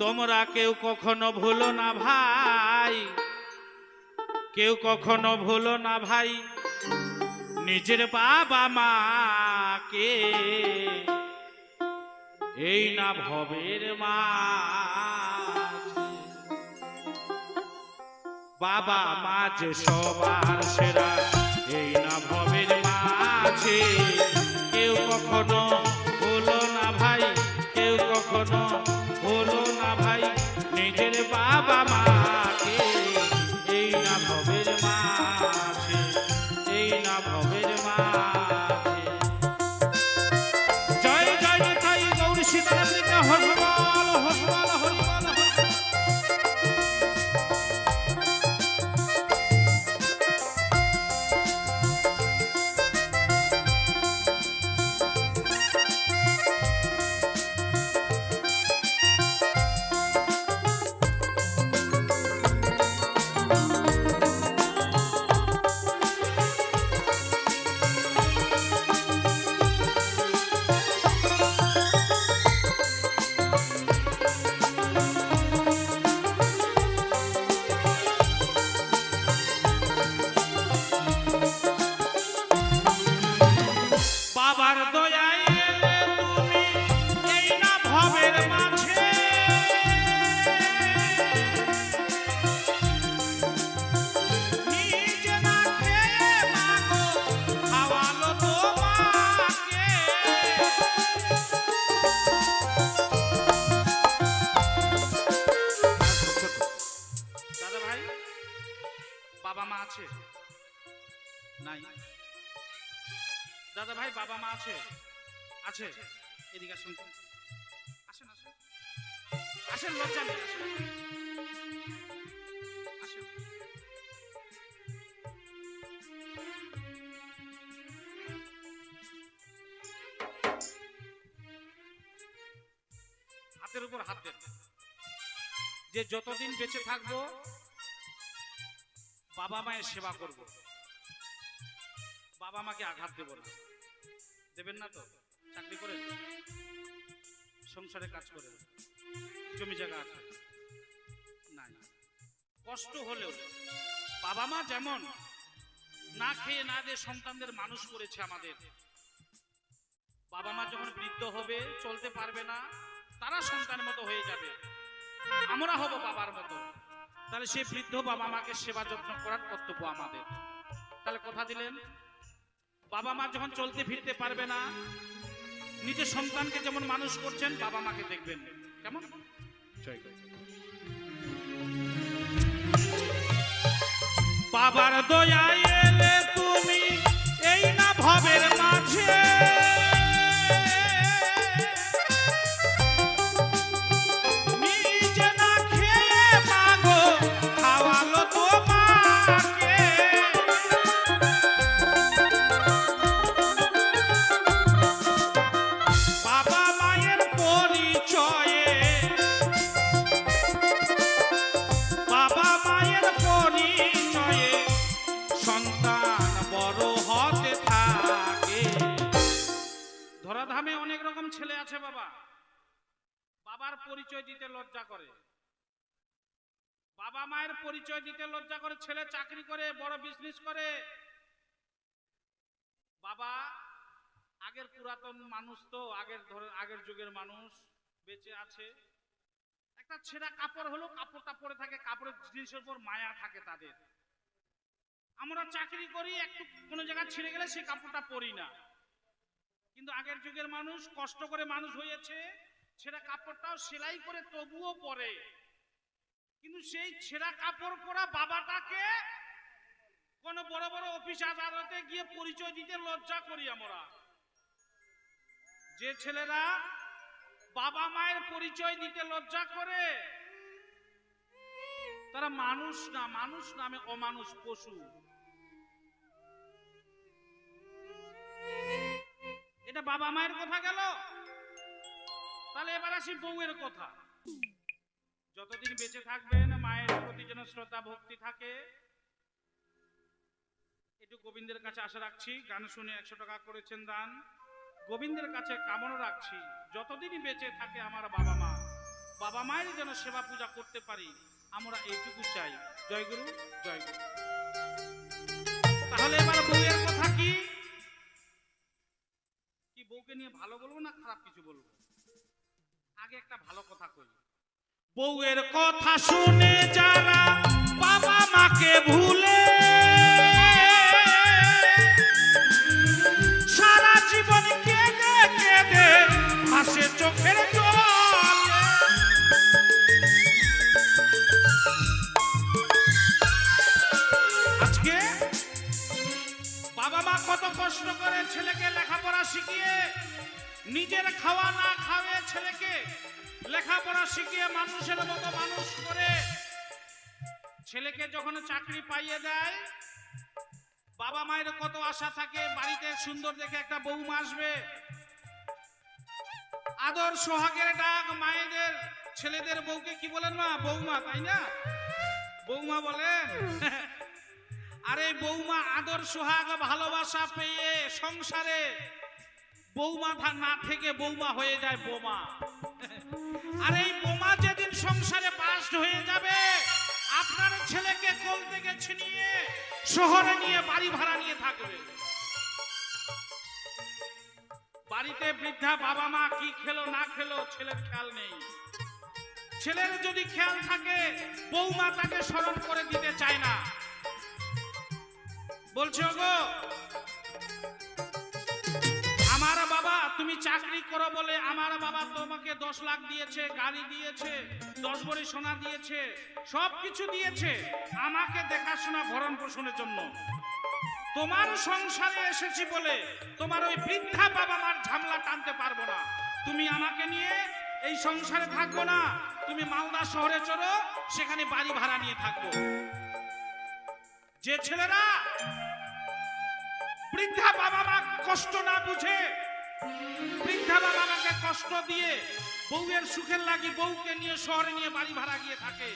তোমরা কেউ কখনো ভুলো না ভাই। কেউ কখনো ভুলো না ভাই। নিজের বাবা মাকে। এই না ভবের মা বাবা মা যে সবার সেরা, এই না ভবের মাঝে। কেউ কখনো বাবা মা আছে? আছে। এদিকে আসুন। আসেন আসেন। আসেন, লজ্জা নেই। হাতের উপর হাত দেন। যে যতদিন বেঁচে থাকব, বাবা মায়ের সেবা করব। বাবা মাকে আঘাত দেব না। দেবেন না তো? চাকরি করেন সংসারে কাজ করেন জমি জায়গা আছে? নাই। কষ্ট হলেও বাবা মা যেমন না খেয়ে না দিয়ে সন্তানদের মানুষ করেছে আমাদের, বাবা মা যখন বৃদ্ধ হবে, চলতে পারবে না, তারা সন্তানের মতো হয়ে যাবে। আমরা হব বাবার মতো। তাহলে সেই বৃদ্ধ বাবা মাকে সেবা যত্ন করার কর্তব্য আমাদের। তাহলে কথা দিলেন? বাবা মা যখন চলতে ফিরতে পারবে না নিজের সন্তানকে যেমন মানুষ করছেন বাবা মাকে দেখবেন কেমন। বাবার দয়া বাবা। বাবার পরিচয় দিতে লজ্জা করে। বাবা মায়ের পরিচয় দিতে লজ্জা করে, ছেলে চাকরি করে, বড় বিজনেস করে। বাবা আগের পুরাতন মানুষ তো, আগের ধরে, আগের যুগের মানুষ বেঁচে আছে। একটা ছেঁড়া কাপড় হলো, কাপড়টা পরে থাকে, কাপড়ের জিনিসের উপর মায়া থাকে তাদের। আমরা চাকরি করি, একটু কোনো জায়গায় ছিঁড়ে গেলে সেই কাপড়টা পরি না। কিন্তু আগের যুগের মানুষ কষ্ট করে মানুষ হয়েছে, ছেঁড়া কাপড়টাও সেলাই করে তবুও পরে। কিন্তু সেই ছেঁড়া কাপড় পরা বাবাটাকে কোন বড় বড় অফিস আদালতে গিয়ে পরিচয় দিতে লজ্জা করি আমরা। যে ছেলেরা বাবা মায়ের পরিচয় দিতে লজ্জা করে, তারা মানুষ না, মানুষ নামে অমানুষ পশু। এটা বাবা মায়ের কথা গেল। তাহলে এবার আসি বউয়ের কথা। যতদিন বেঁচে থাকবেন, মায়ের প্রতি যেন শ্রদ্ধা, ভক্তি থাকে, একটু গোবিন্দের কাছে আশা রাখছি। গান শুনে একশো টাকা করেছেন দান। গোবিন্দের কাছে কামনা রাখছি যতদিনই বেঁচে থাকে আমার বাবা মা। বাবা মায়ের যেন সেবা পূজা করতে পারি, আমরা এইটুকু চাই। জয় গুরু জয় গুরু। তাহলে এবার বউয়ের বউকে নিয়ে ভালো বলব না খারাপ কিছু বলব? আগে একটা ভালো কথা কই। বউয়ের কথা শুনে যারা বাবা মাকে ভুলে আজকে বাবা কত কষ্ট করে ছেলেকে লেখাপড়া শিখিয়ে নিজের খাওয়া না খাওয়ে ছেলেকে লেখাপড়া শিখিয়ে মানুষের মতো মানুষ করে ছেলেকে যখন চাকরি পাইয়ে দেয়, বাবা মায়ের কত আশা থাকে, বাড়িতে সুন্দর দেখে একটা বৌমা আসবে। আদর সোহাগের ডাক মায়েদের, ছেলেদের বউকে কি বলেন মা? বৌমা, তাই না? বৌমা বলেন আরে বৌমা আদর, সোহাগ, ভালোবাসা পেয়ে সংসারে বৌমা না থেকে বৌমা হয়ে যায় বোমা। আর এই বোমা যেদিন সংসারে পাস্ট হয়ে যাবে, আপনার ছেলেকে কোল থেকে ছিনিয়ে শহরে নিয়ে, বাড়ি ভাড়া নিয়ে থাকবে। বাড়িতে বৃদ্ধা বাবা মা কি খেলো, না খেলো, ছেলের খেয়াল নেই। ছেলের যদি খেয়াল থাকে, বৌমা তাকে স্মরণ করে দিতে চায় না। বলছো গো? আমার বাবা, তুমি চাকরি করো বলে আমার বাবা তোমাকে দশ লাখ দিয়েছে, গাড়ি দিয়েছে, দশ ভরি সোনা দিয়েছে, সব কিছু দিয়েছে। আমাকে দেখাশোনা, ভরণ পোষণের জন্য। তোমার সংসারে এসেছি বলে তোমার ওই বৃদ্ধা বাবা মার ঝামলা টানতে পারব না। তুমি আমাকে নিয়ে এই সংসারে থাকব না। তুমি মালদা শহরে চলো, সেখানে বাড়ি ভাড়া নিয়ে থাকব। যে ছেলেরা বৃদ্ধা বাবা মা কষ্ট না বুঝে, বৃদ্ধা বাবা মাকে কষ্ট দিয়ে বউয়ের সুখের লাগি বউকে নিয়ে শহরে নিয়ে বাড়ি ভাড়া গিয়ে থাকে,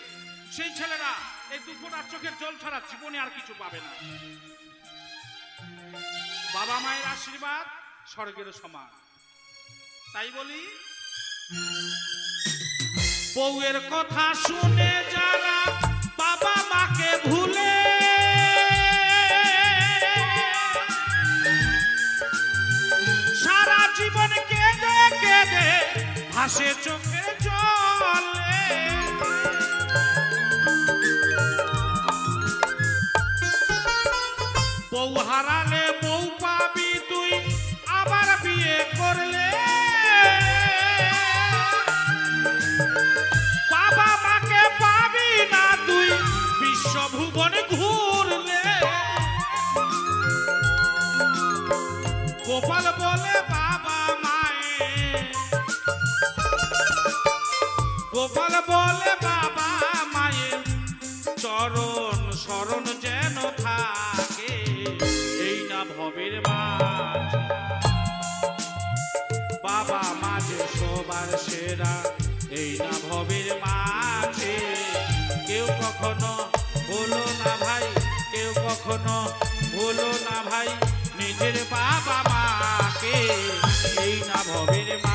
সেই ছেলেরা এই দুপুরার চোখের জল ছাড়া জীবনে আর কিছু পাবে না। বাবা মায়ের আশীর্বাদ স্বর্গের সমান। তাই বলি, বউয়ের কথা শুনে যারা ভাসে চোখের জলে। বউ হারালে বউ পাবি তুই, আবার বিয়ে করলে। বাবা মাকে পাবি না তুই ঘুরলে। গোপাল সবার সেরা। এই না ভবের মাঝে কেউ কখনো বলো না ভাই, কেউ কখনো বলো না ভাই, নিজের বাবা মাকে এই না ভবের মাঝে